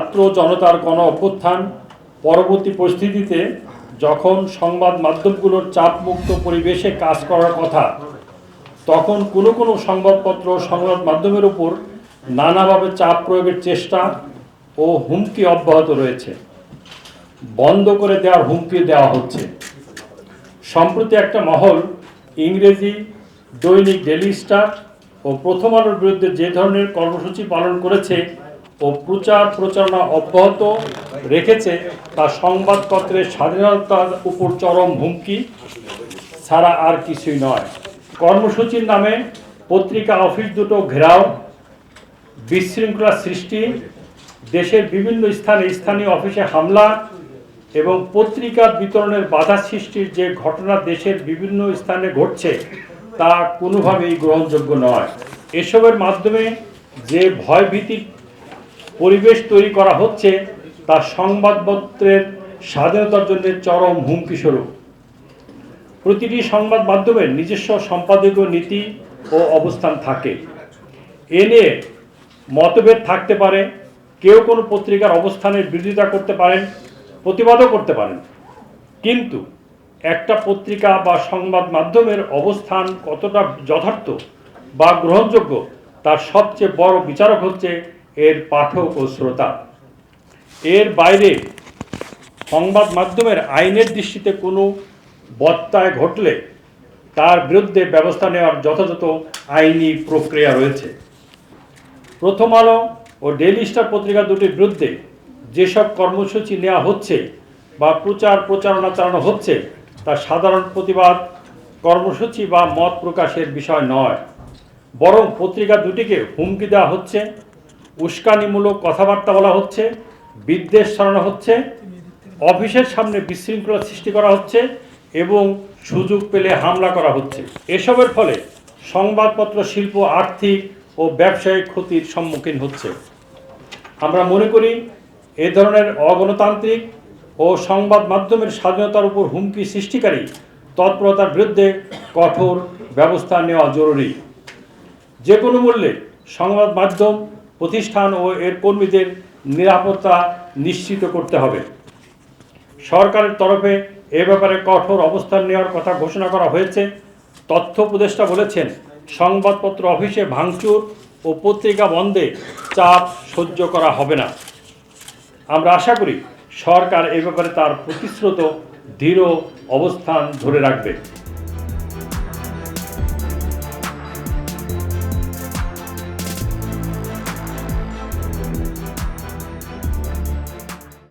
ছাত্র জনতার গণ অভ্যুত্থান পরবর্তী পরিস্থিতিতে যখন সংবাদ মাধ্যমগুলোর চাপমুক্ত পরিবেশে কাজ করার কথা, তখন কোনো কোনো সংবাদপত্র সংবাদ মাধ্যমের উপর নানাভাবে চাপ প্রয়োগের চেষ্টা ও হুমকি অব্যাহত রয়েছে। বন্ধ করে দেওয়ার হুমকি দেওয়া হচ্ছে। সম্প্রতি একটা মহল ইংরেজি দৈনিক ডেলি স্টার ও প্রথম আলোর বিরুদ্ধে যে ধরনের কর্মসূচি পালন করেছে ও প্রচার প্রচারণা অব্যাহত রেখেছে তা সংবাদপত্রের স্বাধীনতার উপর চরম হুমকি ছাড়া আর কিছুই নয়। কর্মসূচির নামে পত্রিকা অফিস দুটো ঘেরাও, বিশৃঙ্খলা সৃষ্টি, দেশের বিভিন্ন স্থানে স্থানীয় অফিসে হামলা এবং পত্রিকা বিতরণের বাধা সৃষ্টির যে ঘটনা দেশের বিভিন্ন স্থানে ঘটছে তা কোনোভাবেই গ্রহণযোগ্য নয়। এসবের মাধ্যমে যে ভয়ভীতির পরিবেশ তৈরি করা হচ্ছে তা সংবাদপত্রের স্বাধীনতার জন্য চরম হুমকি স্বরূপ। প্রতিটি সংবাদ মাধ্যমের নিজস্ব সম্পাদকীয় নীতি ও অবস্থান থাকে। এ নিয়ে মতভেদ থাকতে পারে, কেউ কোনো পত্রিকার অবস্থানের বিরোধিতা করতে পারেন, প্রতিবাদও করতে পারেন। কিন্তু একটা পত্রিকা বা সংবাদ মাধ্যমের অবস্থান কতটা যথার্থ বা গ্রহণযোগ্য, তার সবচেয়ে বড় বিচারক হচ্ছে এর পাঠক ও শ্রোতা। এর বাইরে সংবাদ মাধ্যমের আইনের দৃষ্টিতে কোনো বত্তায় ঘটলে তার বিরুদ্ধে ব্যবস্থা নেওয়ার যথাযথ আইনি প্রক্রিয়া রয়েছে। প্রথম আলো ও ডেইলি স্টার পত্রিকা দুটির বিরুদ্ধে যেসব কর্মসূচি নেওয়া হচ্ছে বা প্রচার প্রচারণা চালানো হচ্ছে, তা সাধারণ প্রতিবাদ, কর্মসূচি বা মত প্রকাশের বিষয় নয়। বরং পত্রিকা দুটিকে হুমকি দেওয়া হচ্ছে উস্কানিমূলক কথাবার্তা বলা হচ্ছে, বিদ্বেষ ছড়ানো হচ্ছে, অফিসের সামনে বিশৃঙ্খলা সৃষ্টি করা হচ্ছে এবং সুযোগ পেলে হামলা করা হচ্ছে। এসবের ফলে সংবাদপত্র শিল্প, আর্থিক ও ব্যবসায়িক ক্ষতির সম্মুখীন হচ্ছে। আমরা মনে করি এ ধরনের অগণতান্ত্রিক ও সংবাদ মাধ্যমের স্বাধীনতার উপর হুমকি সৃষ্টিকারী তৎপরতার বিরুদ্ধে কঠোর ব্যবস্থা নেওয়া জরুরি। যে কোনো মূল্যে সংবাদ মাধ্যম প্রতিষ্ঠান ও এর কর্মীদের নিরাপত্তা নিশ্চিত করতে হবে। সরকারের তরফে এ ব্যাপারে কঠোর অবস্থান নেওয়ার কথা ঘোষণা করা হয়েছে। তথ্য উপদেষ্টা বলেছেন, সংবাদপত্র অফিসে ভাঙচুর ও পত্রিকা বন্ধে চাপ সহ্য করা হবে না। আমরা আশা করি সরকার এ ব্যাপারে তার প্রতিশ্রুত, দৃঢ় অবস্থান ধরে রাখবে।